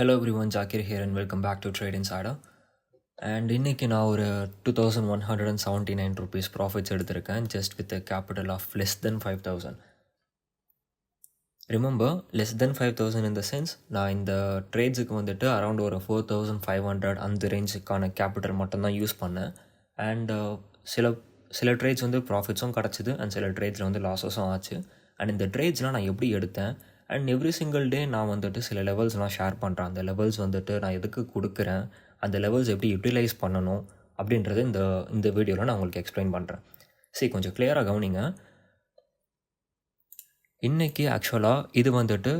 Hello everyone Zakir here and welcome back to trade insider and இன்றைக்கி நான் ஒரு two thousand one hundred and seventy nine rupees profits எடுத்திருக்கேன் just with capital of less than five thousand remember less than five thousand இந்த sense நான் இந்த ட்ரேட்ஸுக்கு வந்துட்டு around ஒரு four thousand five hundred அந்த ரேஞ்சுக்கான கேபிட்டல் மட்டும்தான் யூஸ் பண்ணேன். அண்ட் சில சில ட்ரேட்ஸ் வந்து ப்ராஃபிட்ஸும் கிடச்சிது அண்ட் சில ட்ரேட்ஸில் வந்து லாஸஸும் ஆச்சு. அண்ட் இந்த ட்ரேட்ஸ்லாம் நான் எப்படி எடுத்தேன்? அண்ட் எவ்ரி சிங்கிள் டே நான் வந்துட்டு சில லெவல்ஸ் நான் ஷேர் பண்ணுறேன் அந்த லெவல்ஸ் வந்துட்டு நான் எதுக்கு கொடுக்குறேன்? அந்த லெவல்ஸ் எப்படி யூட்டிலைஸ் பண்ணணும்? அப்படின்றது இந்த இந்த வீடியோவில் நான் உங்களுக்கு எக்ஸ்பிளைன் பண்ணுறேன் சரி கொஞ்சம் கிளியராக கவனிங்க. இன்றைக்கி ஆக்சுவலாக இது வந்துட்டு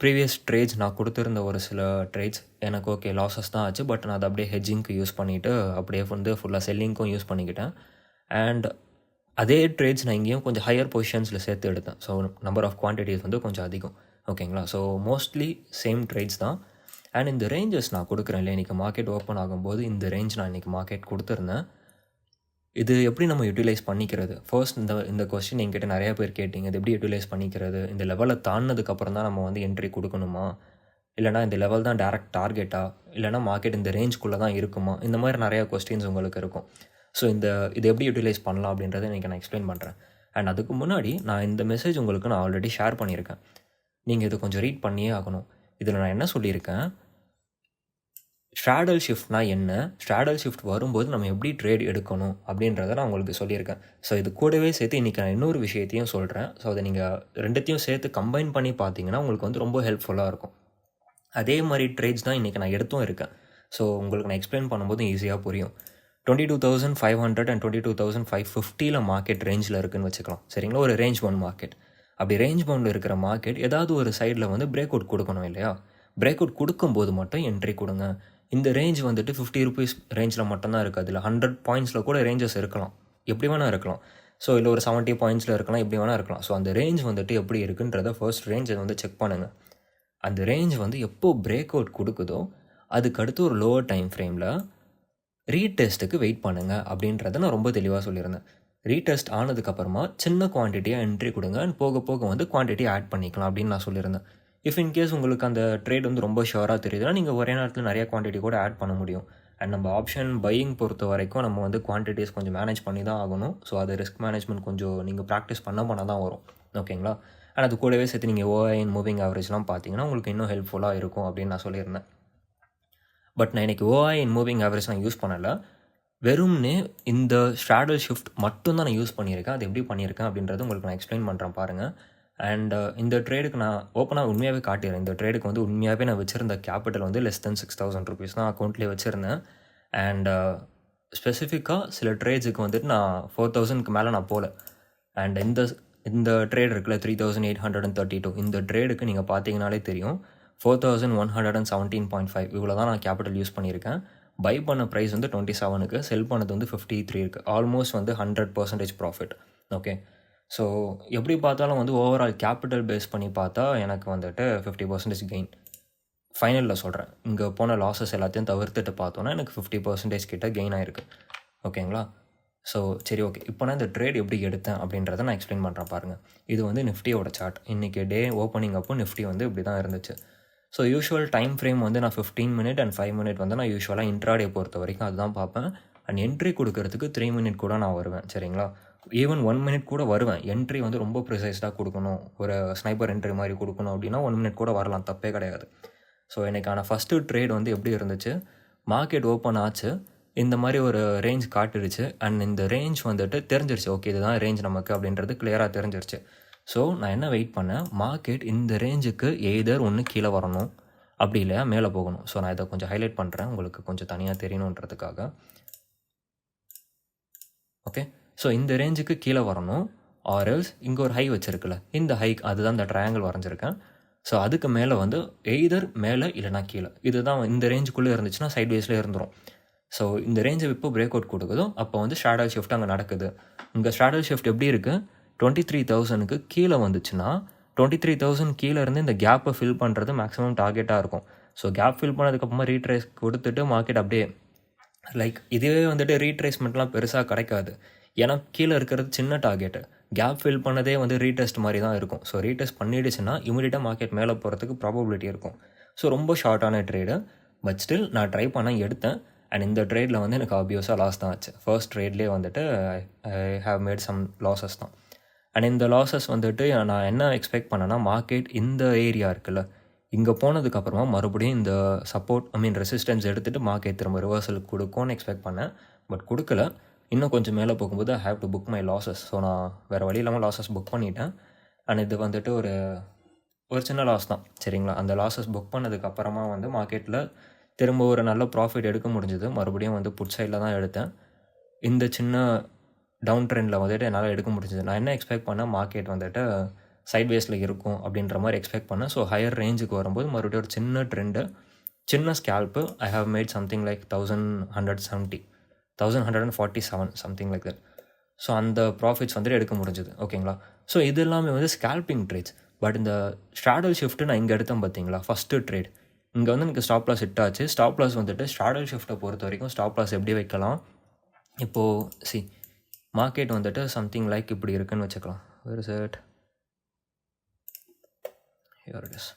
ப்ரீவியஸ் ட்ரேட்ஸ் நான் கொடுத்துருந்த ஒரு சில ட்ரேட்ஸ் எனக்கு ஓகே லாஸஸ் தான் ஆச்சு. பட் நான் அதை அப்படியே ஹெஜ்ஜிங்க்கு யூஸ் பண்ணிவிட்டு அப்படியே வந்து ஃபுல்லாக செல்லிங்க்கும் யூஸ் பண்ணிக்கிட்டேன். அண்ட் அதே ட்ரேட்ஸ் நான் இங்கேயும் கொஞ்சம் ஹையர் பொசிஷன்ஸில் சேர்த்து எடுத்தேன். ஸோ நம்பர் ஆஃப் குவான்டிட்டிஸ் வந்து கொஞ்சம் அதிகம். ஓகேங்களா? ஸோ மோஸ்ட்லி சேம் ட்ரேட்ஸ் தான். அண்ட் இந்த ரேஞ்சஸ் நான் கொடுக்குறேன் இல்லை இன்றைக்கி மார்க்கெட் ஓப்பன் ஆகும்போது இந்த ரேஞ்ச் நான் இன்றைக்கி மார்க்கெட் கொடுத்துருந்தேன். இது எப்படி நம்ம யூட்டிலைஸ் பண்ணிக்கிறது? ஃபர்ஸ்ட் இந்த இந்த கொஸ்டின் என்கிட்ட நிறையா பேர் கேட்டிங்க. இது எப்படி யூட்டிலைஸ் பண்ணிக்கிறது? இந்த லெவலை தாண்டினதுக்கப்புறம் தான் நம்ம வந்து என்ட்ரி கொடுக்கணுமா? இல்லைனா இந்த லெவல் தான் டேரக்ட் டார்கெட்டா இல்லைனா மார்க்கெட் இந்த ரேஞ்ச்குள்ளே தான் இருக்குமா? இந்த மாதிரி நிறையா கொஸ்டின்ஸ் உங்களுக்கு இருக்கும். ஸோ இந்த இது எப்படி யூட்டிலைஸ் பண்ணலாம் அப்படின்றத இன்றைக்கி நான் எக்ஸ்பிளைன் பண்ணுறேன் அண்ட் அதுக்கு முன்னாடி நான் இந்த மெசேஜ் உங்களுக்கு நான் ஆல்ரெடி ஷேர் பண்ணியிருக்கேன். நீங்கள் இது கொஞ்சம் ரீட் பண்ணியே ஆகணும். இதில் நான் என்ன சொல்லியிருக்கேன்? ஸ்ட்ராடல் ஷிஃப்ட்னா என்ன? ஸ்ட்ராடல் ஷிஃப்ட் வரும்போது நம்ம எப்படி ட்ரேட் எடுக்கணும்? அப்படின்றத நான் உங்களுக்கு சொல்லியிருக்கேன். ஸோ இது கூடவே சேர்த்து இன்றைக்கி நான் இன்னொரு விஷயத்தையும் சொல்கிறேன் ஸோ அதை நீங்கள் ரெண்டுத்தையும் சேர்த்து கம்பைன் பண்ணி பார்த்தீங்கன்னா உங்களுக்கு வந்து ரொம்ப ஹெல்ப்ஃபுல்லாக இருக்கும். அதே மாதிரி ட்ரேட்ஸ் தான் இன்றைக்கி நான் எடுத்தும் இருக்கேன். ஸோ உங்களுக்கு நான் எக்ஸ்பிளைன் பண்ணும்போது ஈஸியாக புரியும். Twenty two thousand five hundred and twenty two thousand five ஃபிஃப்டியில் மார்க்கெட் ரேஞ்சில் இருக்குன்னு வச்சுக்கலாம். சரிங்களா? ஒரு ரேஞ்ச் ஒன் மார்க்கெட் அப்படி ரேஞ்ச் பவுண்டில் இருக்கிற மார்க்கெட் ஏதாவது ஒரு சைடில் வந்து பிரேக் அவுட் கொடுக்கணும் இல்லையா? பிரேக் அவுட் கொடுக்கும்போது மட்டும் என்ட்ரி கொடுங்க. இந்த ரேஞ்ச் வந்துட்டு ஃபிஃப்டி ருபீஸ் ரேஞ்சில் மட்டும்தான் இருக்குது. அதில் ஹண்ட்ரட் பாயிண்ட்ஸில் கூட ரேஞ்சஸ் இருக்கலாம். எப்படி வேணால் இருக்கலாம். ஸோ இல்லை ஒரு செவன்ட்டி பாயிண்ட்ஸில் இருக்கலாம் எப்படி வேணால் இருக்கலாம். ஸோ அந்த ரேஞ்ச் வந்துட்டு எப்படி இருக்குன்றத ஃபர்ஸ்ட் ரேஞ்சை வந்து செக் பண்ணுங்கள் அந்த ரேஞ்ச் வந்து எப்போ பிரேக் அவுட் கொடுக்குதோ அதுக்கு அடுத்து ஒரு லோவர் டைம் ஃப்ரேமில் ரீடெஸ்ட்டுக்கு வெயிட் பண்ணுங்கள் அப்படின்றத நான் ரொம்ப தெளிவாக சொல்லியிருந்தேன். ரீடெஸ்ட் ஆனதுக்கப்புறமா சின்ன குவான்டிட்டியாக என்ட்ரி கொடுங்க. அண்ட் போக போக வந்து குவான்டிட்டி ஆட் பண்ணிக்கலாம் அப்படின்னு நான் சொல்லியிருந்தேன். இஃப் இன்கேஸ் உங்களுக்கு அந்த ட்ரேட் வந்து ரொம்ப ஷுவராக தெரியுதுன்னா நீங்கள் ஒரே நேரத்தில் நிறைய குவான்டிட்டி கூட ஆட் பண்ண முடியும். அண்ட் நம்ம ஆப்ஷன் பையிங் பொறுத்த வரைக்கும் நம்ம வந்து குவான்டிட்டிஸ் கொஞ்சம் மேனேஜ் பண்ணி தான் ஆகணும். ஸோ அது ரிஸ்க் மேனேஜ்மெண்ட் கொஞ்சம் நீங்கள் ப்ராக்டிஸ் பண்ண பண்ண தான் வரும். ஓகேங்களா அண்ட் அது கூடவே சேர்த்து நீங்கள் ஓஐஎன் மூவிங் ஆவரேஜ்லாம் பார்த்தீங்கன்னா உங்களுக்கு இன்னும் ஹெல்ப்ஃபுல்லாக இருக்கும் அப்படின்னு நான் சொல்லியிருந்தேன். பட் நான் இன்றைக்கி ஓஐஎன் மூவிங் ஆவரேஜ் நான் யூஸ் பண்ணலை. வெறும்னே இந்த ஸ்ட்ராடல் ஷிஃப்ட் மட்டும் தான் நான் யூஸ் பண்ணியிருக்கேன். அது எப்படி பண்ணியிருக்கேன் அப்படின்றது உங்களுக்கு நான் எக்ஸ்பிளைன் பண்ணுறேன் பாருங்கள் அண்ட் uh, இந்த ட்ரேடுக்கு நான் ஓப்பனாக உண்மையாகவே காட்டிடுறேன். இந்த ட்ரேடுக்கு வந்து உண்மையாகவே நான் வச்சுருந்த கேபிட்டல் வந்து less than six thousand rupees தான் அக்கௌண்ட்லேயே வச்சுருந்தேன். அண்ட் ஸ்பெசிஃபிக்காக சில ட்ரேட்ஸுக்கு வந்துட்டு நான் ஃபோர் தௌசண்ட்க்கு மேலே நான் போகல அண்ட் இந்த இந்த ட்ரேட் இருக்குல்ல three thousand eight hundred and thirty two இந்த ட்ரேடுக்கு நீங்கள் பார்த்தீங்கனாலே தெரியும். Four thousand one hundred and seventeen point five இவ்வளோ தான் நான் கேபிட்டல் யூஸ் பண்ணியிருக்கேன். பை பண்ண ப்ரைஸ் வந்து டுவெண்ட்டி செவனுக்கு செல் பண்ணது வந்து ஃபிஃப்டி த்ரீ இருக்குது ஆல்மோஸ்ட் வந்து hundred percentage profit okay so எப்படி பார்த்தாலும் வந்து ஓவரால் கேபிட்டல் பேஸ் பண்ணி பார்த்தா எனக்கு வந்துட்டு ஃபிஃப்டி பர்சன்டேஜ் கெயின் ஃபைனலில் சொல்கிறேன் இங்கே போன லாஸஸ் எல்லாத்தையும் தவிர்த்துட்டு பார்த்தோன்னா எனக்கு ஃபிஃப்டி பர்சன்டேஜ் கிட்ட கெயின் ஆயிருக்கு. ஓகேங்களா ஸோ சரி ஓகே இப்போ நான் இந்த ட்ரேட் எப்படி எடுத்தேன் அப்படின்றத நான் எக்ஸ்பிளைன் பண்ணுறேன் பாருங்கள் இது வந்து நிஃப்டியோட சார்ட் இன்றைக்கி டே ஓப்பனிங் அப்போ நிஃப்டி வந்து இப்படி தான் இருந்துச்சு. ஸோ யூஷுவல் டைம் ஃப்ரேம் வந்து நான் fifteen minute and five minute வந்து நான் யூஸ்வலாக இன்ட்ராடே பொறுத்த வரைக்கும் அதுதான் பார்ப்பேன். அண்ட் என்ட்ரி கொடுக்கறதுக்கு த்ரீ மினிட் கூட நான் வருவேன் சரிங்களா? ஈவன் ஒன் மினிட் கூட வருவேன். என்ட்ரி வந்து ரொம்ப ப்ரிசைஸ்டாக கொடுக்கணும். ஒரு ஸ்னைப்பர் என்ட்ரி மாதிரி கொடுக்கணும் அப்படின்னா ஒன் மினிட் கூட வரலாம் தப்பே கிடையாது. ஸோ எனக்கான ஃபஸ்ட்டு ட்ரேட் வந்து எப்படி இருந்துச்சு? மார்க்கெட் ஓப்பன் ஆச்சு. இந்த மாதிரி ஒரு ரேஞ்ச் காட்டிடுச்சு. அண்ட் இந்த ரேஞ்ச் வந்துட்டு தெரிஞ்சிருச்சு. ஓகே இதுதான் ரேஞ்ச் நமக்கு அப்படின்றது கிளியராக தெரிஞ்சிருச்சு. ஸோ நான் என்ன வெயிட் பண்ணேன்? மார்க்கெட் இந்த ரேஞ்சுக்கு எய்தர் ஒன்று கீழே வரணும் அப்படி இல்லையா மேலே போகணும். ஸோ நான் இதை கொஞ்சம் ஹைலைட் பண்ணுறேன் உங்களுக்கு கொஞ்சம் தனியாக தெரியணுன்றதுக்காக. ஓகே ஸோ இந்த ரேஞ்சுக்கு கீழே வரணும் ஆர்எல்ஸ் இங்கே ஒரு ஹை வச்சுருக்குல்ல இந்த ஹைக் அதுதான் இந்த ட்ரையாங்கிள் வரைஞ்சிருக்கேன். ஸோ அதுக்கு மேலே வந்து எய்தர் மேலே இல்லைனா கீழே. இதுதான் இந்த ரேஞ்சுக்குள்ளே இருந்துச்சுன்னா சைட்வேஸில் இருந்துடும் ஸோ இந்த ரேஞ்சை இப்போ பிரேக் அவுட் கொடுக்குதோ. அப்போ வந்து ஸ்ட்ராடல் ஷிஃப்ட் அங்கே நடக்குது. இங்கே ஷேடல் ஷிஃப்ட் எப்படி இருக்குது டுவெண்ட்டி த்ரீ தௌசண்ட்க்கு கீழே வந்துச்சுன்னா டுவெண்ட்டி த்ரீ தௌசண்ட் கீழே இருந்து இந்த கேப்பை ஃபில் பண்ணுறது மேக்ஸிமம் டார்கெட்டாக இருக்கும். ஸோ கேப் ஃபில் பண்ணதுக்கப்புறமா ரீட்ரேஸ் கொடுத்துட்டு மார்க்கெட் அப்படியே லைக் இதுவே வந்துட்டு ரீட்ரேஸ்மெண்ட்லாம் பெருசாக கிடைக்காது. ஏன்னா கீழே இருக்கிறது சின்ன டார்கெட்டு கேப் ஃபில் பண்ணதே வந்து ரீடெஸ்ட் மாதிரி தான் இருக்கும். ஸோ ரீடெஸ்ட் பண்ணிடுச்சுன்னா இமீடியட்டாக மார்க்கெட் மேலே போகிறதுக்கு ப்ராபபிலிட்டி இருக்கும். ஸோ ரொம்ப ஷார்ட்டான ட்ரேடு பட் ஸ்டில் நான் ட்ரை பண்ண எடுத்தேன். அண்ட் இந்த ட்ரேடில் வந்து எனக்கு ஆப்வியஸாக லாஸ் தான் ஆச்சு. ஃபர்ஸ்ட் ட்ரேட்லேயே வந்துட்டு I have made some losses தான். அண்ட் இந்த லாஸஸ் வந்துட்டு நான் என்ன எக்ஸ்பெக்ட் பண்ணேன்னா மார்க்கெட் இந்த ஏரியா இருக்குல்ல இங்கே போனதுக்கப்புறமா மறுபடியும் இந்த சப்போர்ட் ஐ மீன் ரெசிஸ்டன்ஸ் எடுத்துகிட்டு மார்க்கெட் திரும்ப ரிவர்சல் கொடுக்கும்னு எக்ஸ்பெக்ட் பண்ணேன். பட் கொடுக்கல. இன்னும் கொஞ்சம் மேலே போகும்போது I have to book my losses so நான் வேறு வழி இல்லாமல் லாஸஸ் புக் பண்ணிட்டேன். அண்ட் இது வந்துட்டு ஒரு ஒரு சின்ன லாஸ் தான். சரிங்களா? அந்த லாஸஸ் புக் பண்ணதுக்கப்புறமா வந்து மார்க்கெட்டில் திரும்ப ஒரு நல்ல ப்ராஃபிட் எடுக்க முடிஞ்சது. மறுபடியும் வந்து புட் சைடில் தான் எடுத்தேன். இந்த சின்ன டவுன் ட்ரெண்டில் வந்துட்டு என்னால் எடுக்க முடிஞ்சது. நான் என்ன எக்ஸ்பெக்ட் பண்ணேன்? மார்க்கெட் வந்துட்டு சைட்வேஸில் இருக்கும் அப்படின்ற மாதிரி எக்ஸ்பெக்ட் பண்ணேன். ஸோ ஹையர் ரேஞ்சுக்கு வரும்போது மறுபடியும் ஒரு சின்ன ட்ரெண்டு சின்ன scalp I have made something like thousand hundred seventy thousand hundred and forty seven something like that so அந்த ப்ராஃபிட்ஸ் வந்துட்டு எடுக்க முடிஞ்சது. ஓகேங்களா ஸோ இது எல்லாமே வந்து ஸ்கேல்பிங் ட்ரேட்ஸ் பட் இந்த ஸ்ட்ராடல் ஷிஃப்ட்டு நான் இங்கே எடுத்தேன் பார்த்தீங்களா ஃபஸ்ட்டு ட்ரேட் இங்கே வந்து எனக்கு ஸ்டாப் லாஸ் ஹிட் ஆச்சு. ஸ்டாப் லாஸ் வந்துட்டு ஸ்ட்ராடல் ஷிஃப்ட்டை பொறுத்த வரைக்கும் ஸ்டாப் லாஸ் எப்படி வைக்கலாம்? இப்போது சி மார்க்கெட் வந்துட்டு சம்திங் லைக் இப்படி இருக்குன்னு வச்சுக்கலாம். வேறு செட் ஹியர் இட் இஸ்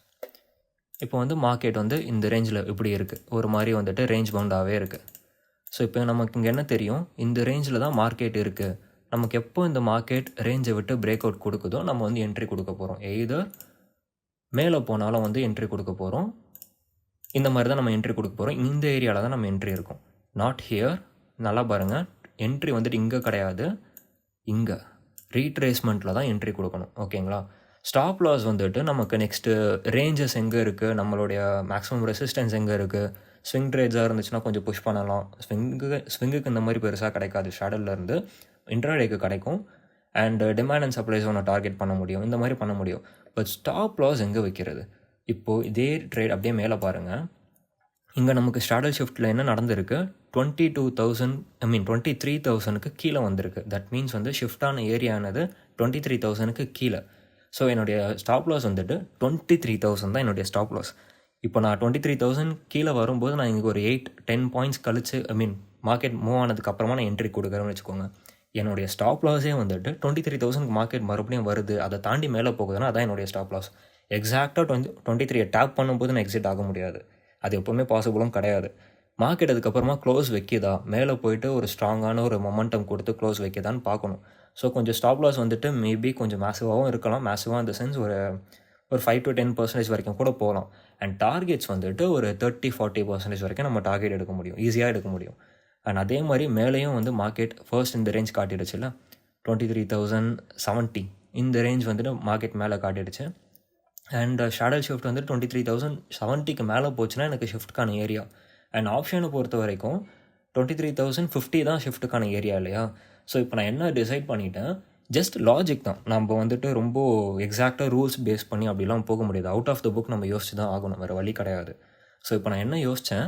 இப்போ வந்து மார்க்கெட் வந்து இந்த ரேஞ்சில் இப்படி இருக்குது ஒரு மாதிரி வந்துட்டு ரேஞ்ச் பவுண்டாகவே இருக்குது ஸோ இப்போ நமக்கு இங்கே என்ன தெரியும்? இந்த ரேஞ்சில் தான் மார்க்கெட் இருக்குது நமக்கு எப்போ இந்த மார்க்கெட் ரேஞ்சை விட்டு பிரேக் அவுட் கொடுக்குதோ நம்ம வந்து என்ட்ரி கொடுக்க போகிறோம் எய்தர் மேலே போனாலும் வந்து என்ட்ரி கொடுக்க போகிறோம் இந்த மாதிரி தான் நம்ம என்ட்ரி கொடுக்க போகிறோம் இந்த ஏரியாவில் தான் நம்ம என்ட்ரி இருக்கும். நாட் ஹியர் நல்லா பாருங்கள் என்ட்ரி வந்துட்டு இங்கே கிடையாது. இங்கே. ரீட்ரேஸ்மெண்ட்டில் தான் என்ட்ரி கொடுக்கணும். ஓகேங்களா ஸ்டாப் லாஸ் வந்துட்டு நமக்கு நெக்ஸ்ட்டு ரேஞ்சஸ் எங்கே இருக்குது நம்மளுடைய மேக்ஸிமம் ரெசிஸ்டன்ஸ் எங்கே இருக்குது ஸ்விங் ட்ரேட்ஸாக இருந்துச்சுன்னா கொஞ்சம் புஷ் பண்ணலாம். ஸ்விங்கு ஸ்விங்குக்கு இந்த மாதிரி பெருசாக கிடைக்காது. ஷேடல்லேருந்து இருந்து இன்ட்ராடேக்கு கிடைக்கும். அண்ட் டிமாண்ட் அண்ட் சப்ளைஸ் ஒன்று டார்கெட் பண்ண முடியும். இந்த மாதிரி பண்ண முடியும். பட் ஸ்டாப் லாஸ் எங்கே வைக்கிறது? இப்போது இதே ட்ரேட் அப்படியே மேலே பாருங்கள் இங்கே நமக்கு ஸ்டாடல் ஷிஃப்ட்டில் என்ன நடந்திருக்கு? Twenty two thousand I mean twenty three தௌசண்ட்க்கு கீழே வந்திருக்கு. தட் மீன்ஸ் வந்து ஷிஃப்டான ஏரியானது டுவெண்ட்டி த்ரீ தௌசண்ட்க்கு கீழே. ஸோ என்னுடைய ஸ்டாப் லாஸ் வந்துட்டு டுவெண்ட்டி த்ரீ தௌசண்ட் தான் என்னுடைய ஸ்டாப் லாஸ் இப்போ நான் டுவெண்ட்டி த்ரீ தௌசண்ட் கீழே வரும்போது நான் இங்கே ஒரு எயிட் டென் பாயிண்ட்ஸ் கழிச்சு ஐ மீன் மார்க்கெட் மூவ் ஆனதுக்கு அப்புறமா நான் என்ட்ரி கொடுக்குறேன்னு வச்சுக்கோங்க. என்னுடைய ஸ்டாப் லாஸே வந்துட்டு டுவெண்ட்டி த்ரீ தௌசண்ட் மார்க்கெட் மறுபடியும் வருது. அதை தாண்டி மேலே போகுதுன்னா அதான் என்னுடைய ஸ்டாப் லாஸ் எக்ஸாக்டாக டுவெண்ட்டி டுவெண்ட்டி த்ரீ டேப் பண்ணும்போது நான் எக்ஸிட் ஆக முடியாது. அது எப்போவுமே பாசிபிளும் கிடையாது. மார்க்கெட் அதுக்கப்புறமா க்ளோஸ் வைக்கிதா? மேலே போயிட்டு ஒரு ஸ்ட்ராங்கான ஒரு மொமெண்டம் கொடுத்து க்ளோஸ் வைக்கிதான்னு பார்க்கணும். ஸோ கொஞ்சம் ஸ்டாப் லாஸ் வந்துட்டு மேபி கொஞ்சம் மேசிவாகவும் இருக்கலாம். மேசிவாக இந்த சென்ஸ் ஒரு ஒரு ஃபைவ் டு டென் பர்சன்டேஜ் வரைக்கும் கூட போகலாம். அண்ட் டார்கெட்ஸ் வந்துட்டு ஒரு தேர்ட்டி ஃபார்ட்டி பர்சன்டேஜ் வரைக்கும் நம்ம டார்கெட் எடுக்க முடியும். ஈஸியாக எடுக்க முடியும். அண்ட் அதே மாதிரி மேலேயும் வந்து மார்க்கெட் ஃபர்ஸ்ட் இந்த ரேஞ்ச் காட்டிடுச்சுல டுவெண்ட்டி த்ரீ தௌசண்ட் செவன்ட்டி இந்த ரேஞ்ச் வந்துட்டு மார்க்கெட் மேலே காட்டிடுச்சு. அண்ட் ஷேடல் ஷிஃப்ட் வந்து டுவெண்ட்டி த்ரீ தௌசண்ட் செவன்ட்டிக்கு மேலே போச்சுன்னா எனக்கு ஷிஃப்ட்கான ஏரியா அண்ட் ஆப்ஷனை பொறுத்த வரைக்கும் டுவெண்ட்டி த்ரீ தௌசண்ட் ஃபிஃப்டி தான் ஷிஃப்ட்டுக்கான ஏரியா இல்லையா? ஸோ இப்போ நான் என்ன டிசைட் பண்ணிட்டேன்? ஜஸ்ட் லாஜிக் தான். நம்ம வந்துட்டு ரொம்ப எக்ஸாக்டாக ரூல்ஸ் பேஸ் பண்ணி அப்படிலாம் போக முடியாது. அவுட் ஆஃப் த புக் நம்ம யோசிச்சு தான் ஆகணும். வேறு வழி கிடையாது. ஸோ இப்போ நான் என்ன யோசித்தேன்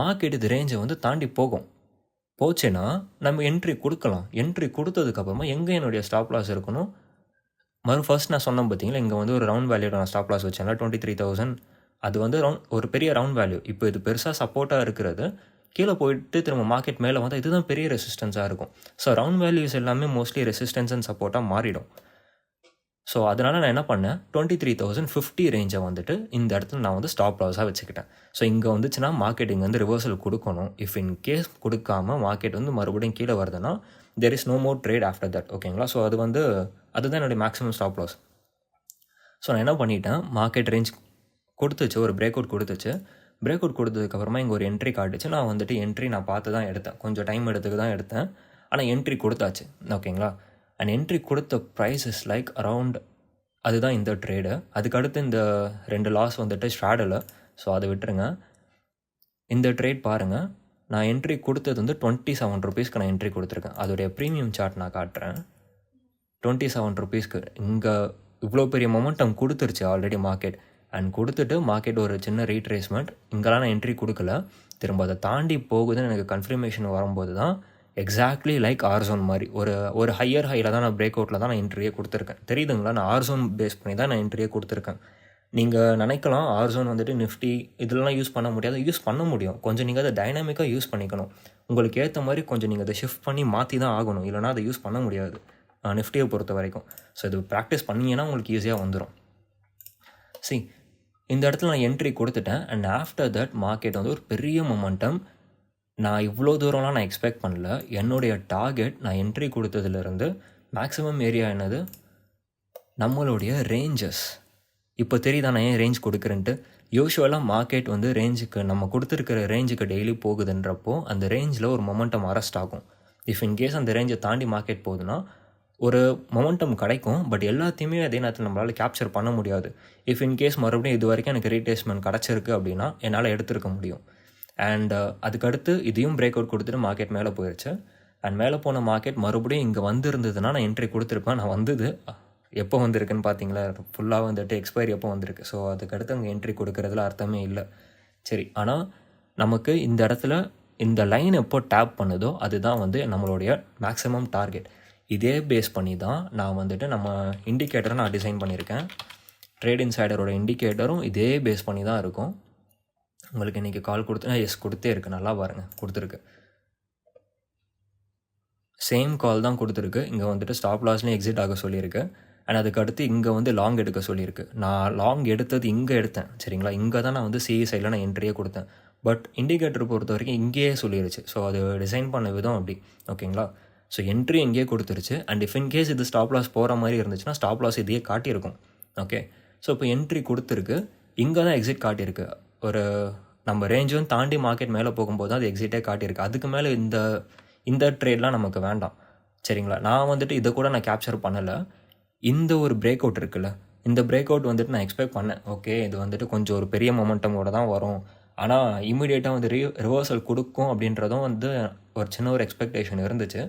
மார்க்கெட் இது ரேஞ்சை வந்து தாண்டி போகும். போச்சுன்னா நம்ம என்ட்ரி கொடுக்கலாம். என்ட்ரி கொடுத்ததுக்கப்புறமா எங்கே என்னுடைய ஸ்டாப் லாஸ் இருக்கணும்? மறு ஃபர்ஸ்ட் நான் சொன்னேன் பார்த்தீங்களா இங்கே வந்து ஒரு ரவுண்ட் வேல்யூ நான் ஸ்டாப் லாஸ் வச்சேன்ல டுவெண்ட்டி த்ரீ தௌசண்ட் அது வந்து ரவுண்ட் ஒரு பெரிய ரவுண்ட் வேல்யூ இப்போ இது பெருசாக சப்போர்ட்டாக இருக்கிறது. கீழே போயிட்டு திரும்ப மார்க்கெட் மேலே வந்தால் இதுதான் பெரிய ரெசிஸ்டன்ஸாக இருக்கும். ஸோ ரவுண்ட் வேல்யூஸ் எல்லாமே மோஸ்ட்லி ரெசிஸ்டன்ஸ் அண்ட் சப்போர்ட்டாக மாறிடும். ஸோ அதனால் நான் என்ன பண்ணேன் டுவெண்ட்டி த்ரீ தௌசண்ட் ஃபிஃப்டி ரேஞ்சை வந்துட்டு இந்த இடத்துல நான் வந்து ஸ்டாப் லாஸாக வச்சுக்கிட்டேன். ஸோ இங்கே வந்துச்சுன்னா மார்க்கெட் இங்கே வந்து ரிவர்சல் கொடுக்கணும். இஃப் இன் கேஸ் கொடுக்காம மார்க்கெட் வந்து மறுபடியும் கீழே வருதுன்னா there is no more trade after that ஓகேங்களா ஸோ அது வந்து அதுதான் என்னுடைய மேக்ஸிமம் ஸ்டாப் லாஸ் ஸோ நான் என்ன பண்ணிட்டேன்? மார்க்கெட் ரேஞ்ச் கொடுத்துச்சு ஒரு பிரேக் அவுட் கொடுத்துச்சு பிரேக் அவுட் கொடுத்ததுக்கப்புறமா இங்கே ஒரு என்ட்ரி காட்டுச்சு. நான் வந்துட்டு என்ட்ரி நான் பார்த்து தான் எடுத்தேன். கொஞ்சம் டைம் எடுத்துக்கு தான் எடுத்தேன். ஆனால் என்ட்ரி கொடுத்தாச்சு. ஓகேங்களா? அண்ட் என்ட்ரி கொடுத்த ப்ரைஸ் இஸ் லைக் அரவுண்ட் அதுதான் இந்த ட்ரேடு அதுக்கடுத்து இந்த ரெண்டு லாஸ் வந்துட்டு ஸ்ட்ராடில் ஸோ அதை விட்டுருங்க. இந்த ட்ரேட் பாருங்கள் நான் என்ட்ரி கொடுத்தது வந்து டுவெண்ட்டி செவன் ருபீஸ்க்கு நான் என்ட்ரி கொடுத்துருக்கேன். அதோடைய ப்ரீமியம் சார்ட் நான் காட்டுறேன். டுவெண்ட்டி செவன் ருபீஸ்க்கு இங்கே இவ்வளோ பெரிய மொமெண்டம் கொடுத்துருச்சு ஆல்ரெடி மார்க்கெட் அண்ட் கொடுத்துட்டு மார்க்கெட் ஒரு சின்ன ரீட்ரேஸ்மெண்ட் இங்கெல்லாம் நான் என்ட்ரி கொடுக்கல. திரும்ப அதை தாண்டி போகுதுன்னு எனக்கு கன்ஃபர்மேஷன் வரும்போது தான் எக்ஸாக்ட்லி லைக் ஆர்சோன் மாதிரி. ஒரு ஒரு ஹையர் ஹையில் தான் நான் பிரேக் அவுட்டில் தான் நான் இன்ட்ரியே கொடுத்துருக்கேன். தெரியுதுங்களா? நான் ஆர்சோன் பேஸ் பண்ணி தான் நான் இன்ட்ரியே கொடுத்துருக்கேன். நீங்கள் நினைக்கலாம் ஆர்சோன் வந்துட்டு நிஃப்டி இதெல்லாம் யூஸ் பண்ண முடியாது. யூஸ் பண்ண முடியும். கொஞ்சம் நீங்கள் அதை டைனாமிக்காக யூஸ் பண்ணிக்கணும். உங்களுக்கு ஏற்ற மாதிரி கொஞ்சம் நீங்கள் அதை ஷிஃப்ட் பண்ணி மாற்றி தான் ஆகணும். இல்லைனா அதை யூஸ் பண்ண முடியாது. நிஃப்டியை பொறுத்த வரைக்கும். ஸோ இது ப்ராக்டிஸ் பண்ணிங்கன்னா உங்களுக்கு ஈஸியாக வந்துடும் சி இந்த இடத்துல நான் என்ட்ரி கொடுத்துட்டேன். அண்ட் ஆஃப்டர் தட் மார்க்கெட் வந்து ஒரு பெரிய மொமெண்டம் நான் இவ்வளோ தூரம்லாம் நான் எக்ஸ்பெக்ட் பண்ணல. என்னுடைய டார்கெட் நான் என்ட்ரி கொடுத்ததுலேருந்து மேக்ஸிமம் ஏரியா என்னது? நம்மளுடைய ரேஞ்சஸ் இப்போ தெரியுதா நான் ஏன் ரேஞ்ச் கொடுக்குறேன்ட்டு? யூஸ்வலாக மார்க்கெட் வந்து ரேஞ்சுக்கு நம்ம கொடுத்துருக்கிற ரேஞ்சுக்கு டெய்லி போகுதுன்றப்போ அந்த ரேஞ்சில் ஒரு மொமெண்டம் அரெஸ்ட் ஆகும். இஃப் இன்கேஸ் அந்த ரேஞ்சை தாண்டி மார்க்கெட் போகுதுன்னா ஒரு மொமெண்டம் கிடைக்கும் பட் எல்லாத்தையுமே அதே நேரத்தில் நம்மளால் கேப்சர் பண்ண முடியாது. இஃப் இன்கேஸ் மறுபடியும் இது வரைக்கும் எனக்கு ரீடேஸ்மெண்ட் கிடச்சிருக்கு அப்படின்னா என்னால் எடுத்திருக்க முடியும். அண்ட் uh, அதுக்கடுத்து இதையும் பிரேக் அவுட் கொடுத்துட்டு மார்க்கெட் மேலே போயிடுச்சு அண்ட் மேலே போன மார்க்கெட் மறுபடியும் இங்கே வந்திருந்ததுன்னா நான் என்ட்ரி கொடுத்துருப்பேன். நான் வந்தது எப்போ வந்திருக்குன்னு பார்த்தீங்களா ஃபுல்லாக வந்துட்டு எக்ஸ்பைரி எப்போ வந்திருக்கு? ஸோ அதுக்கடுத்து அங்கே என்ட்ரி கொடுக்கறதுல அர்த்தமே இல்லை. சரி ஆனால் நமக்கு இந்த இடத்துல இந்த லைன் எப்போ டேப் பண்ணுதோ அதுதான் வந்து நம்மளுடைய மேக்ஸிமம் டார்கெட் இதே பேஸ் பண்ணி தான் நான் வந்துட்டு நம்ம இண்டிகேட்டரை நான் டிசைன் பண்ணியிருக்கேன். ட்ரேட் இன்சைடரோட இண்டிகேட்டரும் இதே பேஸ் பண்ணி தான் இருக்கும். உங்களுக்கு இன்றைக்கி கால் கொடுத்து எஸ் கொடுத்தே இருக்குது நல்லா பாருங்கள் கொடுத்துருக்கு. சேம் கால் தான் கொடுத்துருக்கு. இங்கே வந்துட்டு ஸ்டாப் லாஸ்லேயும் எக்ஸிட் ஆக சொல்லியிருக்கு. அண்ட் அதுக்கு அடுத்து இங்கே வந்து லாங் எடுக்க சொல்லியிருக்கு. நான் லாங் எடுத்தது இங்கே எடுத்தேன் சரிங்களா? இங்கே தான் நான் வந்து சிஇ சைடில் நான் என்ட்ரியே கொடுத்தேன். பட் இண்டிகேட்டர் பொறுத்த வரைக்கும் இங்கேயே சொல்லிருச்சு. ஸோ அது டிசைன் பண்ண விதம் அப்படி ஓகேங்களா ஸோ என்ட்ரி இங்கேயே கொடுத்துருச்சு. அண்ட் இஃப் இன் கேஸ் இது ஸ்டாப் லாஸ் போகிற மாதிரி இருந்துச்சுன்னா ஸ்டாப் லாஸ் இதையே காட்டியிருக்கும். ஓகே ஸோ இப்போ என்ட்ரி கொடுத்துருக்கு. இங்கே தான் எக்ஸிட் காட்டியிருக்கு. ஒரு நம்ம ரேஞ்சும் தாண்டி மார்க்கெட் மேலே போகும்போது தான் அது எக்ஸிட்டே காட்டியிருக்கு. அதுக்கு மேலே இந்த இந்த ட்ரேட்லாம் நமக்கு வேண்டாம். சரிங்களா? நான் வந்துட்டு இதை கூட நான் கேப்சர் பண்ணலை. இந்த ஒரு பிரேக் அவுட் இருக்குல்ல இந்த பிரேக் அவுட் வந்துட்டு நான் எக்ஸ்பெக்ட் பண்ணேன். ஓகே இது வந்துட்டு கொஞ்சம் ஒரு பெரிய மொமெண்டமோட தான் வரும். ஆனால் இமீடியட்டாக வந்து ரி ரிவர்சல் கொடுக்கும் அப்படின்றதும் வந்து ஒரு சின்ன ஒரு எக்ஸ்பெக்டேஷன் இருந்துச்சு.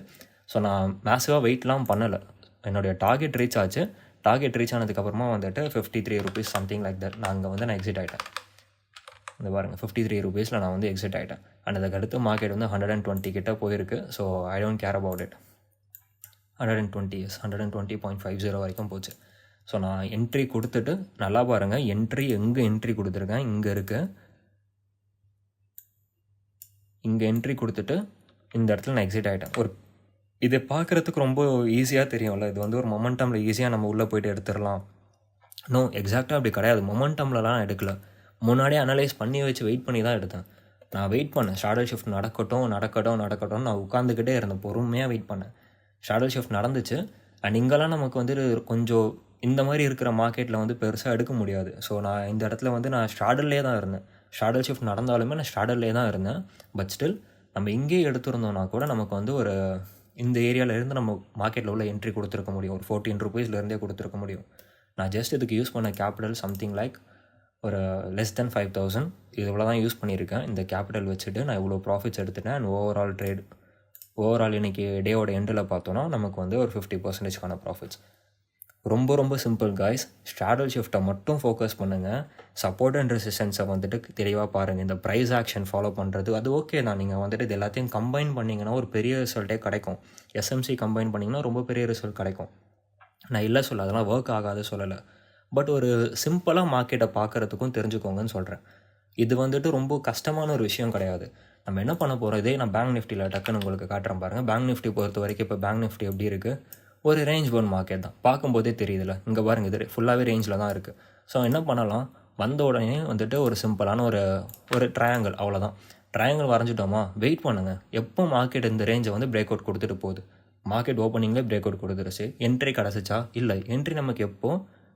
ஸோ நான் மேசிவாக வெயிட்லாம் பண்ணலை. என்னுடைய டார்கெட் ரீச் ஆச்சு. டார்கெட் ரீச் ஆனதுக்கப்புறமா வந்துட்டு fifty three rupees something like that நான் அங்கே வந்து நான் எக்ஸிட் ஆகிட்டேன் இந்த பாருங்கள் ஃபிஃப்டி த்ரீ ருபீஸில் நான் வந்து எக்ஸிட் ஆகிட்டேன் அண்ட் அதுக்கடுத்து மார்க்கெட் வந்து ஹண்ட்ரட் அண்ட் டுவெண்ட்டி கிட்ட போயிருக்கு. So I don't care about it hundred and twenty yes hundred and twenty point five zero வரைக்கும் போச்சு. ஸோ நான் என்ட்ரி கொடுத்துட்டு நல்லா பாருங்கள் என்ட்ரி எங்கே என்ட்ரி கொடுத்துருக்கேன்? இங்கே இருக்குது இங்கே என்ட்ரி கொடுத்துட்டு இந்த இடத்துல நான் எக்ஸிட் ஆகிட்டேன் ஒரு இதை பார்க்குறதுக்கு ரொம்ப ஈஸியாக தெரியும்ல. இது வந்து ஒரு மொமெண்டமில் ஈஸியாக நம்ம உள்ளே போயிட்டு எடுத்துடலாம். நோ எக்ஸாக்டாக அப்படி கிடையாது. மொமெண்டம்லலாம் நான் எடுக்கல. முன்னாடியே அனலைஸ் பண்ணி வச்சு வெயிட் பண்ணி தான் எடுத்தேன். நான் வெயிட் பண்ணேன். ஷேடோ ஷிஃப்ட் நடக்கட்டும் நடக்கட்டும் நடக்கட்டும். நான் உட்காந்துக்கிட்டே இருந்தேன். பொறுமையாக வெயிட் பண்ணேன். ஷேடோ ஷிஃப்ட் நடந்துச்சு. அண்ட் இங்கெல்லாம் நமக்கு வந்து கொஞ்சம் இந்த மாதிரி இருக்கிற மார்க்கெட்டில் வந்து பெருசாக எடுக்க முடியாது. ஸோ நான் இந்த இடத்துல வந்து நான் ஷாடல்லே தான் இருந்தேன். ஷாடல் ஷிஃப்ட் நடந்தாலுமே நான் ஷாடல்லே தான் இருந்தேன். பட் ஸ்டில் நம்ம இங்கேயே எடுத்திருந்தோம்னா கூட நமக்கு வந்து ஒரு இந்த ஏரியாவிலேருந்து நம்ம மார்க்கெட்டில் உள்ள என்ட்ரி கொடுத்துருக்க முடியும். ஒரு ஃபோர்டீன் ருபீஸ்லேருந்தே கொடுத்துருக்க முடியும். நான் ஜஸ்ட் இதுக்கு யூஸ் பண்ண கேபிட்டல் சம்திங் லைக் ஒரு லெஸ் தென் ஃபைவ் தௌசண்ட் இது இவ்வளோ தான் யூஸ் பண்ணியிருக்கேன். இந்த கேபிட்டல் வச்சுட்டு நான் இவ்வளோ ப்ராஃபிட்ஸ் எடுத்துட்டேன். அண்ட் ஓவரால் ட்ரேட் ஓவரால் இன்றைக்கி டேவோட எண்டில் பார்த்தோன்னா நமக்கு வந்து ஒரு ஃபிஃப்டி பர்சன்டேஜ்க்கான ப்ராஃபிட்ஸ் ரொம்ப ரொம்ப சிம்பிள் காய்ஸ் ஸ்ட்ராடல் ஷிஃப்ட்டை மட்டும் ஃபோக்கஸ் பண்ணுங்கள் சப்போர்ட் அண்ட் ரெசிஸ்டன்ஸை வந்துட்டு தெளிவாக பாருங்கள் இந்த ப்ரைஸ் ஆக்ஷன் ஃபாலோ பண்ணுறது அது ஓகே தான். நீங்கள் வந்துட்டு இது எல்லாத்தையும் கம்பைன் பண்ணிங்கன்னா ஒரு பெரிய ரிசல்ட்டே கிடைக்கும். எஸ்எம்சி கம்பைன் பண்ணிங்கன்னா ரொம்ப பெரிய ரிசல்ட் கிடைக்கும். நான் இல்லை சொல்ல அதெல்லாம் ஒர்க் ஆகாது சொல்லலை. பட் ஒரு சிம்பிளாக மார்க்கெட்டை பார்க்குறதுக்கும் தெரிஞ்சுக்கோங்கன்னு சொல்கிறேன் இது வந்துட்டு ரொம்ப கஷ்டமான ஒரு விஷயம் கிடையாது. நம்ம என்ன பண்ண போகிறோம் இதே நான் பேங்க் நிஃப்டியில் டக்குன்னு உங்களுக்கு காட்டுறேன் பாருங்கள் பேங்க் நிஃப்டி பொறுத்த வரைக்கும் இப்போ பேங்க் நிஃப்டி எப்படி இருக்குது ஒரு ரேஞ்ச் போன் மார்க்கெட் தான் பார்க்கும்போதே தெரியுதுல்ல. இங்கே பாருங்கள் இது ஃபுல்லாகவே ரேஞ்சில் தான் இருக்குது ஸோ என்ன பண்ணலாம்? வந்த உடனே வந்துட்டு ஒரு சிம்பிளான ஒரு ஒரு ட்ரையாங்கிள் அவ்வளோதான் ட்ரையாங்கிள் வரைஞ்சிட்டோமா? வெயிட் பண்ணுங்கள் எப்போ மார்க்கெட் இந்த ரேஞ்சை வந்து பிரேக் அவுட் கொடுத்துட்டு போகுது? மார்க்கெட் ஓப்பனிங்கில் பிரேக் அவுட் கொடுத்துருச்சு என்ட்ரி கிடச்சிச்சா? இல்லை. என்ட்ரி நமக்கு எப்போ?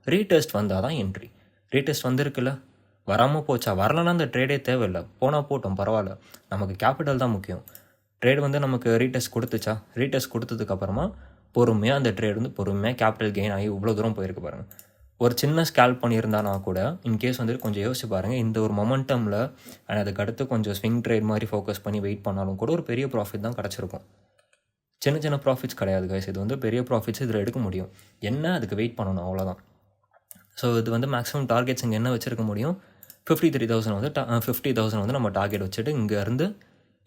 ரீடெஸ்ட் வந்தால் தான் என்ட்ரி ரீடெஸ்ட் வந்திருக்குல்ல? வராமல் போச்சா? வரலன்னா அந்த ட்ரேடே தேவையில்லை. போனால் போட்டோம் பரவாயில்ல. நமக்கு கேபிட்டல் தான் முக்கியம். ட்ரேட் வந்து நமக்கு ரீடெஸ்ட் கொடுத்துச்சா? ரீடெஸ்ட் கொடுத்ததுக்கப்புறமா பொறுமையாக அந்த ட்ரேட் வந்து பொறுமையாக கேபிட்டல் கெயின் ஆகி இவ்வளோ தூரம் போயிருக்கு பாருங்கள் ஒரு சின்ன ஸ்கேல் பண்ணியிருந்தானா கூட இன்கேஸ் வந்துட்டு கொஞ்சம் யோசிச்சு பாருங்கள் இந்த ஒரு மொமெண்டமில் அண்ட் அதுக்கு அடுத்து கொஞ்சம் ஸ்விங் ட்ரேட் மாதிரி ஃபோக்கஸ் பண்ணி வெயிட் பண்ணாலும் கூட ஒரு பெரிய ப்ராஃபிட் தான் கிடச்சிருக்கும். சின்ன சின்ன ப்ராஃபிட்ஸ் கிடையாது கைஸ் இது வந்து பெரிய ப்ராஃபிட்ஸ் இதில் எடுக்க முடியும். என்ன அதுக்கு வெயிட் பண்ணணும்? அவ்வளோதான் ஸோ இது வந்து மேக்ஸிமம் டார்கெட்ஸ் இங்கே என்ன வச்சுருக்க முடியும்? ஃபிஃப்டி த்ரீ தௌசண்ட் வந்து ஃபிஃப்டி தௌசண்ட் வந்து நம்ம டார்கெட் வச்சுட்டு இங்கேருந்து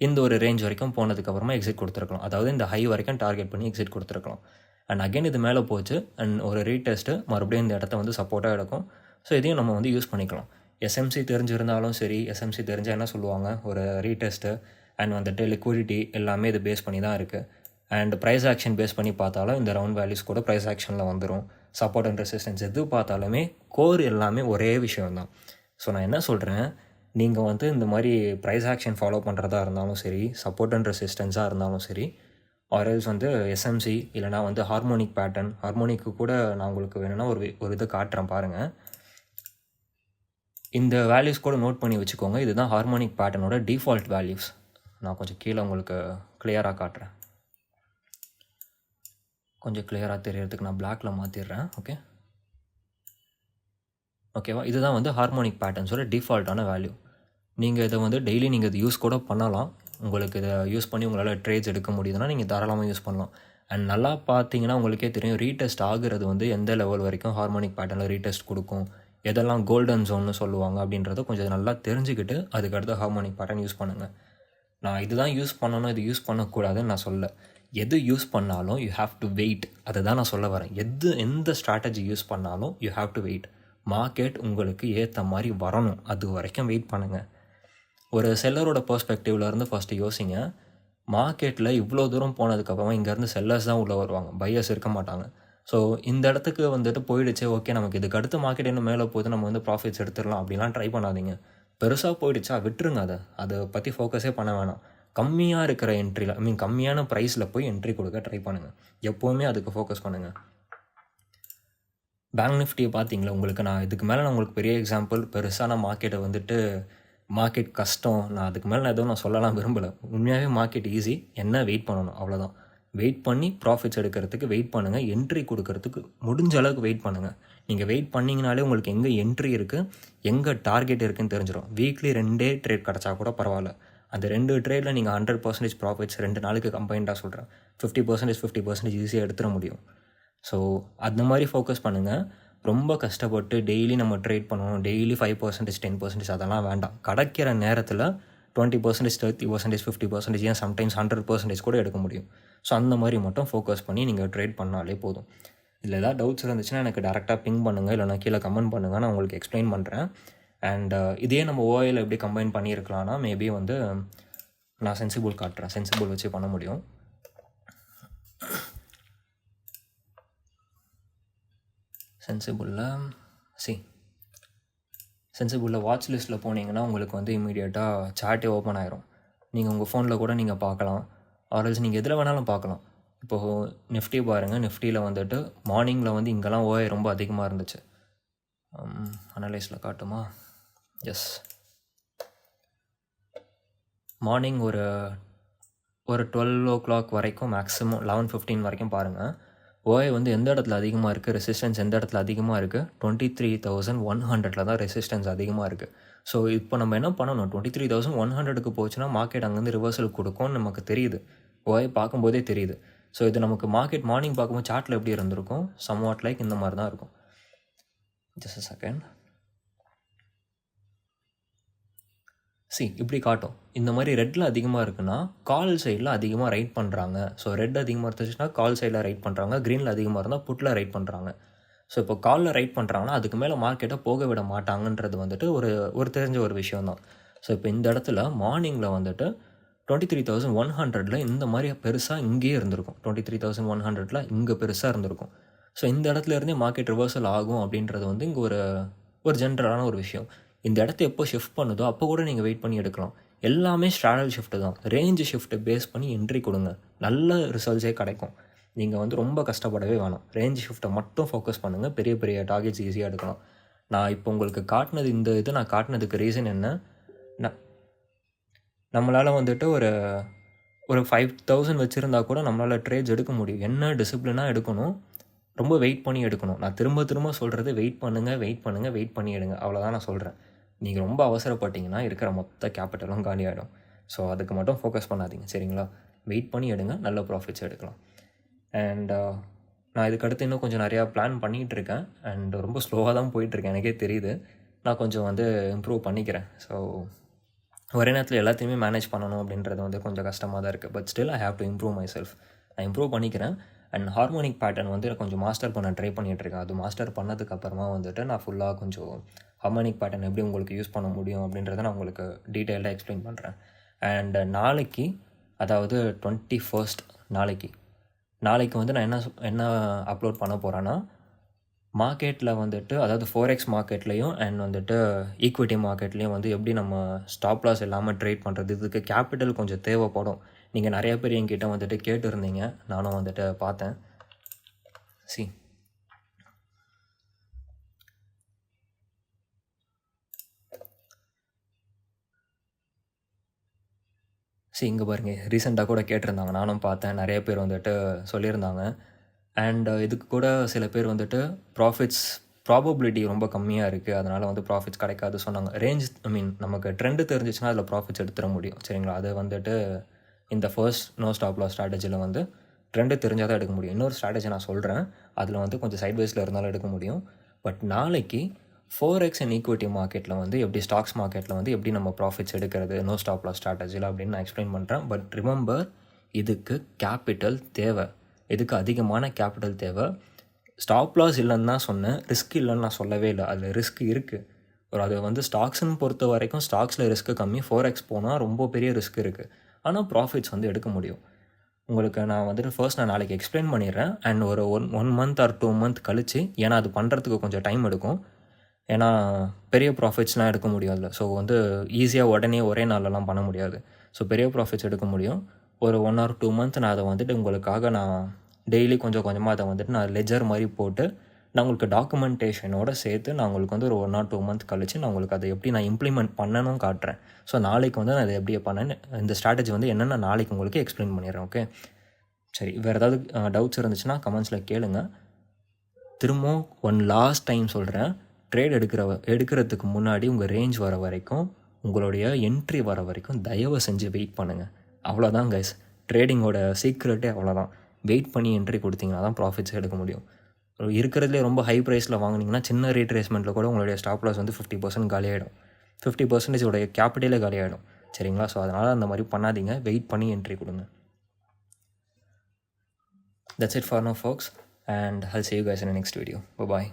இந்த ஒரு ரேஞ்ச் வரைக்கும் போனதுக்கப்புறமா எக்ஸிட் கொடுத்துருக்கலாம். அதாவது இந்த ஹை வரைக்கும் டார்கெட் பண்ணி எக்ஸிட் கொடுத்துருக்கலாம். அண்ட் அகைன் இது மேலே போச்சு. அண்ட் ஒரு ரீடெஸ்ட்டு மறுபடியும் இந்த இடத்த வந்து சப்போர்ட்டாக எடுக்கும். ஸோ இதையும் நம்ம வந்து யூஸ் பண்ணிக்கலாம். எஸ்எம்சி தெரிஞ்சிருந்தாலும் சரி எஸ்எம்சி தெரிஞ்சால் என்ன சொல்லுவாங்க? ஒரு ரீடெஸ்ட்டு அண்ட் வந்துட்டு லிக்விடிட்டி எல்லாமே இது பேஸ் பண்ணி தான் இருக்குது அண்ட் ப்ரைஸ் ஆக்ஷன் பேஸ் பண்ணி பார்த்தாலும் இந்த ரவுண்ட் வேல்யூஸ் கூட ப்ரைஸ் ஆக்ஷனில் வந்துடும் சப்போர்ட் அண்ட் ரெசிஸ்டன்ஸ் எது பார்த்தாலுமே கோர் எல்லாமே ஒரே விஷயம் தான் ஸோ நான் என்ன சொல்கிறேன் நீங்கள் வந்து இந்த மாதிரி ப்ரைஸ் ஆக்ஷன் ஃபாலோ பண்ணுறதா இருந்தாலும் சரி சப்போர்ட் அண்ட் ரெசிஸ்டன்ஸாக இருந்தாலும் சரி ஆர்எல்ஸ் வந்து எஸ்எம்சி இல்லைனா வந்து ஹார்மோனிக் பேட்டர்ன் ஹார்மோனிக்கு கூட நான் உங்களுக்கு வேணும்னா ஒரு ஒரு இது காட்டுறேன் பாருங்கள் இந்த வேல்யூஸ் கூட நோட் பண்ணி வச்சுக்கோங்க. இதுதான் ஹார்மோனிக் பேட்டர்னோட டிஃபால்ட் வேல்யூஸ் நான் கொஞ்சம் கீழே உங்களுக்கு கிளியராக காட்டுறேன். கொஞ்சம் கிளியராக தெரியறதுக்கு நான் பிளாக்ல மாற்றிடுறேன் ஓகே ஓகேவா? இதுதான் வந்து ஹார்மோனிக் பேட்டர்ன்ஸோட டிஃபால்ட்டான வேல்யூ நீங்கள் இதை வந்து டெய்லி நீங்கள் இது யூஸ் கூட பண்ணலாம். உங்களுக்கு இதை யூஸ் பண்ணி உங்களால் ட்ரேட்ஸ் எடுக்க முடியுதுன்னா நீங்கள் தாராளமாக யூஸ் பண்ணலாம். அண்ட் நல்லா பார்த்தீங்கன்னா உங்களுக்கே தெரியும் ரீடெஸ்ட் ஆகுறது வந்து எந்த லெவல் வரைக்கும் ஹார்மோனிக் பேட்டர்னில் ரீடெஸ்ட் கொடுக்கும் எதெல்லாம் கோல்டன் ஜோன்னு சொல்லுவாங்க அப்படின்றத கொஞ்சம் நல்லா தெரிஞ்சுக்கிட்டு அதுக்கடுத்து ஹார்மோனிக் பேட்டர்ன் யூஸ் பண்ணுங்கள் நான் இதுதான் யூஸ் பண்ணணும் இது யூஸ் பண்ணக்கூடாதுன்னு நான் சொல்ல எது யூஸ் பண்ணாலும் யூ ஹாவ் டு வெயிட் அதை தான் நான் சொல்ல வரேன். எது எந்த ஸ்ட்ராட்டஜி யூஸ் பண்ணாலும் you have to wait market உங்களுக்கு ஏற்ற மாதிரி வரணும். அது வரைக்கும் வெயிட் பண்ணுங்கள் ஒரு செல்லரோட பர்ஸ்பெக்டிவ்லேருந்து ஃபஸ்ட்டு யோசிங்க. மார்க்கெட்டில் இவ்வளோ தூரம் போனதுக்கப்புறமா இங்கேருந்து செல்லர்ஸ் தான் உள்ளே வருவாங்க. பையர்ஸ் இருக்க மாட்டாங்க. ஸோ இந்த இடத்துக்கு வந்துட்டு போயிடுச்சு. ஓகே நமக்கு இதுக்கு அடுத்து மார்க்கெட் இன்னும் மேலே போகுது. நம்ம வந்து ப்ராஃபிட்ஸ் எடுத்துடலாம் அப்படிலாம் ட்ரை பண்ணாதீங்க. பெருசாக போயிடுச்சா? விட்டுருங்க அதை. அதை பற்றி ஃபோக்கஸே பண்ண வேணாம். கம்மியாக இருக்கிற என்ட்ரியில் ஐ மீன் கம்மியான ப்ரைஸில் போய் என்ட்ரி கொடுக்க ட்ரை பண்ணுங்கள் எப்போவுமே அதுக்கு ஃபோக்கஸ் பண்ணுங்கள் பேங்க் நிஃப்டியை பார்த்தீங்களா உங்களுக்கு நான் இதுக்கு மேலே நான் உங்களுக்கு பெரிய எக்ஸாம்பிள் பெருசாக நான் மார்க்கெட்டை வந்துட்டு மார்க்கெட் கஷ்டம். நான் அதுக்கு மேலே நான் எதுவும் நான் சொல்லலாம் விரும்பலை. உண்மையாகவே மார்க்கெட் ஈஸி என்ன வெயிட் பண்ணணும்? அவ்வளோதான் வெயிட் பண்ணி ப்ராஃபிட்ஸ் எடுக்கிறதுக்கு வெயிட் பண்ணுங்கள் என்ட்ரி கொடுக்கறதுக்கு முடிஞ்ச அளவுக்கு வெயிட் பண்ணுங்கள் நீங்கள் வெயிட் பண்ணிங்கனாலே உங்களுக்கு எங்கே என்ட்ரி இருக்குது எங்கே டார்கெட் இருக்குதுன்னு தெரிஞ்சிடும் வீக்லி ரெண்டே ட்ரேட் கிடச்சா கூட பரவாயில்ல. அந்த ரெண்டு ட்ரேடில் நீங்கள் ஹண்ட்ரட் பர்சன்டேஜ் ப்ராஃபிட்ஸ் ரெண்டு நாளுக்கு கம்பைண்டாக சொல்கிறேன் ஃபிஃப்டி பர்சன்டேஜ் ஃபிஃப்டி பர்சன்டேஜ் ஈஸியாக எடுத்துட முடியும். ஸோ அந்த மாதிரி ஃபோக்கஸ் பண்ணுங்கள் ரொம்ப கஷ்டப்பட்டு டெய்லி நம்ம ட்ரேட் பண்ணணும். Daily five percentage ten percentage அதெல்லாம் வேண்டாம். கிடைக்கிற நேரத்தில் twenty percentage thirty percentage fifty percentage ஏன் சம்டைம்ஸ் ஹண்ட்ரட் பர்சன்டேஜ் கூட எடுக்க முடியும். ஸோ அந்த மாதிரி மட்டும் ஃபோக்கஸ் பண்ணி நீங்கள் ட்ரேட் பண்ணாலே போதும். இதில் ஏதாவது டவுட்ஸ் இருந்துச்சுன்னா எனக்கு டேரெக்டாக பிங் பண்ணுங்கள் இல்லைனா கீழே கமெண்ட் பண்ணுங்கள் நான் உங்களுக்கு எக்ஸ்பிளைன் பண்ணுறேன் அண்ட் இதே நம்ம ஓயில் எப்படி கம்பைன் பண்ணியிருக்கலாம்னா மேபி வந்து நான் சென்சிபிள் காட்டுறேன். சென்சிபிள் வச்சு பண்ண முடியும். சென்சிபிளில் சி சென்சிபிளில் வாட்ச் லிஸ்ட்டில் போனீங்கன்னா உங்களுக்கு வந்து இமீடியட்டாக சாட்டே ஓப்பன் ஆயிரும். நீங்கள் உங்கள் ஃபோனில் கூட நீங்கள் பார்க்கலாம். ஆர்எல்ஸ் நீங்கள் எதில் வேணாலும் பார்க்கலாம். இப்போது நிஃப்டி பாருங்கள் நிஃப்டியில் வந்துட்டு மார்னிங்கில் வந்து இங்கெல்லாம் ஓஏ ரொம்ப அதிகமாக இருந்துச்சு. அனலைஸில் காட்டுமா? எஸ் மார்னிங் ஒரு ஒரு டுவெல் ஓ கிளாக் வரைக்கும் மேக்ஸிமம் லெவன் ஃபிஃப்டீன் வரைக்கும் பாருங்கள் ஓஏ வந்து எந்த இடத்துல அதிகமாக இருக்குது ரெசிஸ்டன்ஸ் எந்த இடத்துல அதிகமாக இருக்குது டுவெண்ட்டி த்ரீ தௌசண்ட் ஒன் ஹண்ட்ரட்ல தான் ரெசிஸ்டன்ஸ் அதிகமாக இருக்குது ஸோ இப்போ நம்ம என்ன பண்ணணும்? டுவெண்ட்டி த்ரீ தௌசண்ட் ஒன் ஹண்ட்ரடுக்கு போச்சுன்னா மார்க்கெட் அங்கேருந்து ரிவர்சல் கொடுக்கும்னு நமக்கு தெரியுது. ஓஏ பார்க்கும்போதே தெரியுது. ஸோ இது நமக்கு மார்க்கெட் மார்னிங் பார்க்கும்போது சார்ட்டில் எப்படி இருந்திருக்கும்? சம் வாட் லைக் இந்த மாதிரி தான் இருக்கும். ஜஸ்ட் செகண்ட் சி இப்படி காட்டும். இந்த மாதிரி ரெட்டில் அதிகமாக இருக்குன்னா கால் சைடில் அதிகமாக ரைட் பண்ணுறாங்க ஸோ ரெட் அதிகமாக இருந்துச்சுன்னா கால் சைடில் ரைட் பண்ணுறாங்க க்ரீனில் அதிகமாக இருந்தால் புட்டில் ரைட் பண்ணுறாங்க ஸோ இப்போ காலில் ரைட் பண்ணுறாங்கன்னா அதுக்கு மேலே மார்க்கெட்டை போக விட மாட்டாங்கன்றது வந்துட்டு ஒரு ஒரு தெரிஞ்ச ஒரு விஷயம் தான் ஸோ இப்போ இந்த இடத்துல மார்னிங்கில் வந்துட்டு டுவெண்ட்டி த்ரீ தௌசண்ட் ஒன் ஹண்ட்ரடில் இந்த மாதிரி பெருசாக இங்கேயே இருந்திருக்கும். டுவெண்ட்டி த்ரீ தௌசண்ட் ஒன் ஹண்ட்ரடில் இங்கே பெருசாக இருந்திருக்கும். ஸோ இந்த இடத்துல இருந்தே மார்க்கெட் ரிவர்சல் ஆகும் அப்படின்றது வந்து இங்கே ஒரு ஒரு ஜென்ரலான ஒரு விஷயம். இந்த இடத்த எப்போ ஷிஃப்ட் பண்ணுதோ அப்போ கூட நீங்கள் வெயிட் பண்ணி எடுக்கலாம். எல்லாமே ஸ்ட்ராடல் ஷிஃப்ட்டு தான். ரேஞ்சு ஷிஃப்ட்டு பேஸ் பண்ணி என்ட்ரி கொடுங்க. நல்ல ரிசல்ட்ஸே கிடைக்கும். நீங்கள் வந்து ரொம்ப கஷ்டப்படவே வேணாம். ரேஞ்ச் ஷிஃப்ட்டை மட்டும் ஃபோக்கஸ் பண்ணுங்கள் பெரிய பெரிய டார்கெட்ஸ் ஈஸியாக எடுக்கலாம். நான் இப்போ உங்களுக்கு காட்டினது இந்த இது நான் காட்டினதுக்கு ரீசன் என்ன? நான் நம்மளால் வந்துட்டு ஒரு ஒரு ஃபைவ் தௌசண்ட் வச்சுருந்தா கூட நம்மளால் ட்ரேட்ஸ் எடுக்க முடியும். என்ன டிசிப்ளினாக எடுக்கணும்? ரொம்ப வெயிட் பண்ணி எடுக்கணும். நான் திரும்ப திரும்ப சொல்கிறது வெயிட் பண்ணுங்கள் வெயிட் பண்ணுங்கள் வெயிட் பண்ணி எடுங்க. அவ்வளோதான் நான் சொல்கிறேன் நீங்கள் ரொம்ப அவசரப்பட்டீங்கன்னா இருக்கிற மொத்த கேபிட்டலும் காலி ஆகிடும் ஸோ அதுக்கு மட்டும் ஃபோக்கஸ் பண்ணாதீங்க சரிங்களா? வெயிட் பண்ணி எடுங்க நல்ல ப்ராஃபிட்ஸ் எடுக்கலாம். அண்ட் uh, நான் இதுக்கடுத்து இன்னும் கொஞ்சம் நிறையா பிளான் பண்ணிகிட்டு இருக்கேன். அண்ட் ரொம்ப ஸ்லோவாக தான் போயிட்டுருக்கேன் எனக்கே தெரியுது. நான் கொஞ்சம் வந்து இம்ப்ரூவ் பண்ணிக்கிறேன். ஸோ ஒரே நேரத்தில் எல்லாத்தையுமே மேனேஜ் பண்ணணும் அப்படின்றது வந்து கொஞ்சம் கஷ்டமாக தான் இருக்குது but still I have to improve myself நான் இம்ப்ரூவ் பண்ணிக்கிறேன். அண்ட் ஹார்மோனிக் பேட்டர்ன் வந்து கொஞ்சம் மாஸ்டர் பண்ண ட்ரை பண்ணிகிட்ருக்கேன் அது மாஸ்டர் பண்ணதுக்கு அப்புறமா வந்துட்டு நான் ஃபுல்லாக கொஞ்சம் ஹார்மோனிக் பேட்டர்ன் எப்படி உங்களுக்கு யூஸ் பண்ண முடியும் அப்படின்றத நான் உங்களுக்கு டீட்டெயில்டாக எக்ஸ்பிளைன் பண்ணுறேன் அண்ட் நாளைக்கு அதாவது டுவெண்ட்டி ஃபர்ஸ்ட் நாளைக்கு நாளைக்கு வந்து நான் என்ன என்ன அப்லோட் பண்ண போகிறேன்னா மார்க்கெட்டில் வந்துட்டு அதாவது ஃபோரெக்ஸ் மார்க்கெட்லேயும் அண்ட் வந்துட்டு ஈக்விட்டி மார்க்கெட்லேயும் வந்து எப்படி நம்ம ஸ்டாப் லாஸ் இல்லாமல் ட்ரேட் பண்ணுறது இதுக்கு கேபிட்டல் கொஞ்சம் தேவைப்படும். நீங்கள் நிறைய பேர் என்கிட்ட வந்துட்டு கேட்டுருந்தீங்க. நானும் வந்துட்டு பார்த்தேன். சி சரி இங்கே பாருங்கள் ரீசெண்டாக கூட கேட்டிருந்தாங்க. நானும் பார்த்தேன். நிறைய பேர் வந்துட்டு சொல்லியிருந்தாங்க. அண்ட் இதுக்கு கூட சில பேர் வந்துட்டு ப்ராஃபிட்ஸ் ப்ராபபிலிட்டி ரொம்ப கம்மியாக இருக்குது அதனால் வந்து ப்ராஃபிட்ஸ் கிடைக்காது சொன்னாங்க. ரேஞ்ச் ஐ மீன் நமக்கு ட்ரெண்டு தெரிஞ்சிச்சுன்னா அதில் ப்ராஃபிட்ஸ் எடுத்துட முடியும். சரிங்களா? அது வந்துட்டு இந்த ஃபர்ஸ்ட் நோ ஸ்டாப் லாஸ் ஸ்ட்ராட்டஜியில் வந்து ட்ரெண்டு தெரிஞ்சால் தான் எடுக்க முடியும். இன்னொரு ஸ்ட்ராட்டஜி நான் சொல்கிறேன் அதில் வந்து கொஞ்சம் சைட் வைஸில் இருந்தாலும் எடுக்க முடியும். பட் நாளைக்கு ஃபோர் எக்ஸ் அண்ட் ஈக்விட்டி மார்க்கெட்டில் வந்து எப்படி ஸ்டாக்ஸ் மார்க்கெட்டில் வந்து எப்படி நம்ம ப்ராஃபிட்ஸ் எடுக்கிறது நோ ஸ்டாப் லாஸ் ஸ்ட்ராட்டஜியில் அப்படின்னு நான் எக்ஸ்பிளைன் பண்ணுறேன் பட் ரிமெம்பர் இதுக்கு கேபிட்டல் தேவை. இதுக்கு அதிகமான கேபிட்டல் தேவை. ஸ்டாப் லாஸ் இல்லைன்னு தான் சொன்னேன். ரிஸ்க் இல்லைன்னு நான் சொல்லவே இல்லை. அதில் ரிஸ்க் இருக்குது ஒரு அது வந்து ஸ்டாக்ஸ்னு பொறுத்த வரைக்கும் ஸ்டாக்ஸில் ரிஸ்க்கு கம்மி. ஃபோர் எக்ஸ் போனால் ரொம்ப பெரிய ரிஸ்க் இருக்குது ஆனால் ப்ராஃபிட்ஸ் வந்து எடுக்க முடியும். உங்களுக்கு நான் வந்துட்டு ஃபர்ஸ்ட் நான் நாளைக்கு எக்ஸ்பிளைன் பண்ணிடுறேன். அண்ட் ஒரு one one month or two month கழிச்சு ஏன்னா அது பண்ணுறதுக்கு கொஞ்சம் டைம் எடுக்கும். ஏன்னா பெரிய ப்ராஃபிட்ஸ்லாம் எடுக்க முடியாதுல்ல. ஸோ வந்து ஈஸியாக உடனே ஒரே நாளெல்லாம் பண்ண முடியாது. ஸோ பெரிய ப்ராஃபிட்ஸ் எடுக்க முடியும். ஒரு ஒன் ஆர் டூ மந்த் நான் அதை வந்துட்டு உங்களுக்காக நான் டெய்லி கொஞ்சம் கொஞ்சமாக அதை வந்துட்டு நான் லெஜர் மாதிரி போட்டு நான் உங்களுக்கு டாக்குமெண்டேஷனோட சேர்த்து நான் உங்களுக்கு வந்து ஒரு ஒன் ஆர் டூ மந்த் கழித்து நான் உங்களுக்கு அதை எப்படி நான் இம்ப்ளிமெண்ட் பண்ணணும் காட்டுறேன். ஸோ நாளைக்கு வந்து நான் அதை எப்படி பண்ணேன்னு இந்த ஸ்ட்ராட்டஜி வந்து என்னென்ன நாளைக்கு உங்களுக்கு எக்ஸ்பிளைன் பண்ணிடுறேன் ஓகே சரி வேறு ஏதாவது டவுட்ஸ் இருந்துச்சுன்னா கமெண்ட்ஸில் கேளுங்க. திரும்பவும் ஒன் லாஸ்ட் டைம் சொல்கிறேன் ட்ரேட் எடுக்கிற எடுக்கிறதுக்கு முன்னாடி உங்கள் ரேஞ்ச் வர வரைக்கும் உங்களுடைய என்ட்ரி வர வரைக்கும் தயவு செஞ்சு வெயிட் பண்ணுங்கள் அவ்வளோதான் கைஸ் ட்ரேடிங்கோட சீக்ரெட்டே அவ்வளோதான் வெயிட் பண்ணி என்ட்ரி கொடுத்தீங்கன்னா தான் ப்ராஃபிட்ஸ் எடுக்க முடியும். இருக்கிறதுலே ரொம்ப ஹை ப்ரைஸில் வாங்குனீங்கன்னா சின்ன ரீட்ரேஸ்மெண்ட்டில் கூட உங்களுடைய ஸ்டாப் லாஸ் வந்து ஃபிஃப்டி பர்சன்ட் காலியாகிடும் ஃபிஃப்டி பர்சன்டேஜ் உடைய கேபிட்டலே காலியாகிடும் சரிங்களா? ஸோ அதனால் அந்த மாதிரி பண்ணாதீங்க. வெயிட் பண்ணி என்ட்ரி கொடுங்க. That's it for no folks and hull save guys in next video bye